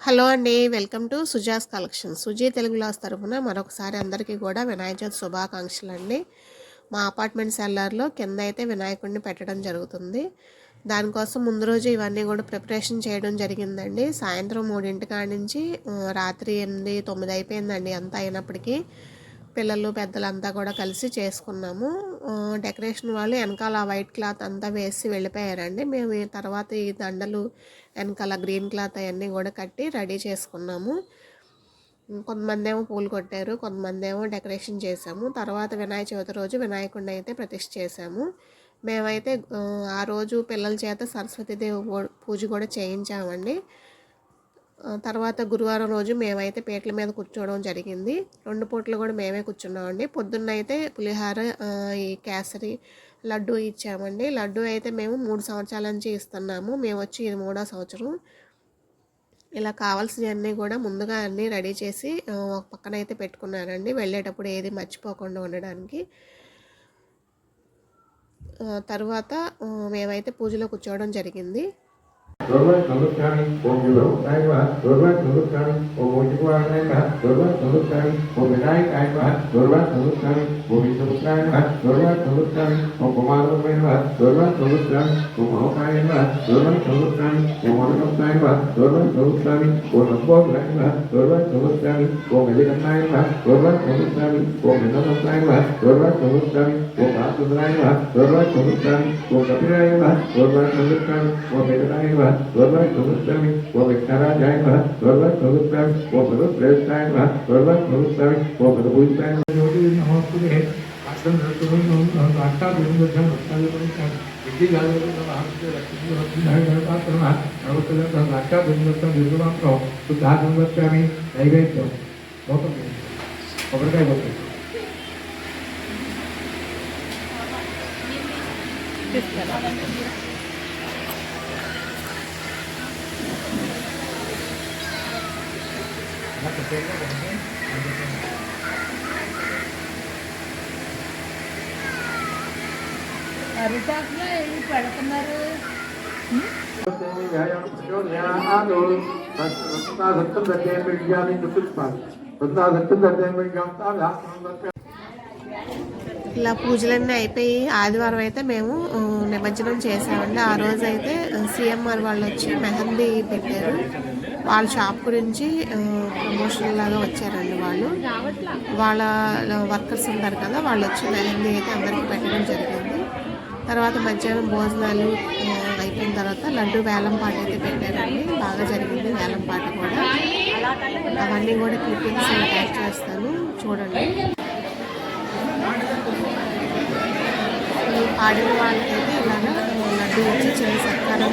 Hello అండి welcome to Suja's collection Suji Telugu loss తరఫున మరొకసారి అందరికీ కూడా వినాయక చవితి శుభాకాంక్షలు అండి మా అపార్ట్మెంట్ సెల్లర్లో కింద అయితే వినాయకుడిని పెట్టడం జరుగుతుంది. దానికోసం ముందు రోజు ఇవన్నీ కూడా ప్రిపరేషన్ చేయడం జరిగిందండి. సాయంత్రం మూడింటి కాడి నుంచి రాత్రి ఎనిమిది తొమ్మిది అయిపోయిందండి. అంతా అయినప్పటికీ పిల్లలు పెద్దలంతా కూడా కలిసి చేసుకున్నాము. డెకరేషన్ వాళ్ళు వెనకాల వైట్ క్లాత్ అంతా వేసి వెళ్ళిపోయారండి. మేము తర్వాత ఈ దండలు వెనకాల గ్రీన్ క్లాత్ అవన్నీ కూడా కట్టి రెడీ చేసుకున్నాము. కొంతమంది ఏమో పూలు కొట్టారు కొంతమంది ఏమో డెకరేషన్ చేసాము తర్వాత వినాయక చవితి రోజు వినాయకుడిని అయితే ప్రతిష్ఠ చేసాము మేమైతే ఆ, రోజు పిల్లల చేత సరస్వతీదేవి పూ- పూజ కూడా చేయించామండి. తర్వాత గురువారం రోజు మేమైతే పీటల మీద కూర్చోవడం జరిగింది. రెండు పూటలు కూడా మేమే కూర్చున్నామండి. పొద్దున్న అయితే పులిహార ఈ కేసరి లడ్డు ఇచ్చామండి. లడ్డు అయితే మేము మూడు సంవత్సరాల నుంచి ఇస్తున్నాము. మేము వచ్చి ఇది మూడో సంవత్సరం. ఇలా కావాల్సినవన్నీ కూడా ముందుగా అన్నీ రెడీ చేసి ఒక పక్కన అయితే పెట్టుకున్నానండి వెళ్ళేటప్పుడు ఏది మర్చిపోకుండా ఉండడానికి. తర్వాత మేమైతే పూజలో కూర్చోవడం జరిగింది. ตรวจวัดขอลูกชายผมอยู่รลงใจว่าตรวจวัดขอลูกชายผมโมจิวางได้มาตรวจวัดลูกชายผมไม่ได้ใจว่าตรวจวัดขอลูกชายผมมีสมุดได้มาตรวจวัดของลูกชายผมประมาณไม่ว่าตรวจวัดของลูกชายผมเอาใจว่าตรวจวัดขอลูกชายผมมองลูกชายว่าตรวจวัดของลูกชายผมหลงบ้องได้มาตรวจวัดของลูกชายผมไม่ได้ใจว่าตรวจวัดของลูกชายผมไม่ต้องใจว่าตรวจวัดของลูกชายผมหาตัวได้มาตรวจวัดของลูกชายมกับพี่ได้มาตรวจวัดของลูกายผมไม่ได้ใจว่า Namaskari Asam Ratunam Nam Atta Bhundam Atta Bhundam Vidhi Lalata Namaste Lakshmi Lakshmi Namaste Namaste Namaste Atta Bhundam Virgamam Pro Suddha Namaskari Naivedyam Motam కొబ్బరికాయ కొట్టు పెడుతున్నారు ఇలా పూజలన్నీ అయిపోయి ఆదివారం అయితే మేము నిమజ్జనం చేసామండి ఆ రోజు అయితే సీఎంఆర్ వాళ్ళు వచ్చి మెహందీ పెట్టారు. వాళ్ళ షాప్ గురించి ప్రమోషన్ లాగా వచ్చారండి వాళ్ళు. వాళ్ళ వర్కర్స్ ఉంటారు కదా వాళ్ళు వచ్చి మెహందీ అయితే అందరికీ పెట్టడం జరిగింది. తర్వాత మధ్యాహ్నం భోజనాలు అయిపోయిన తర్వాత లడ్డు వేలం పాట అయితే పెట్టారండి. బాగా జరిగింది వేలం పాట కూడా. అవన్నీ కూడా క్లిప్పింగ్స్ యాడ్ చేస్తాను. చూడండి. ఆడిన పాడిన వాళ్ళకైతే ఇలాగా లడ్డు వచ్చి చిన్న సత్కారం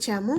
ఆ,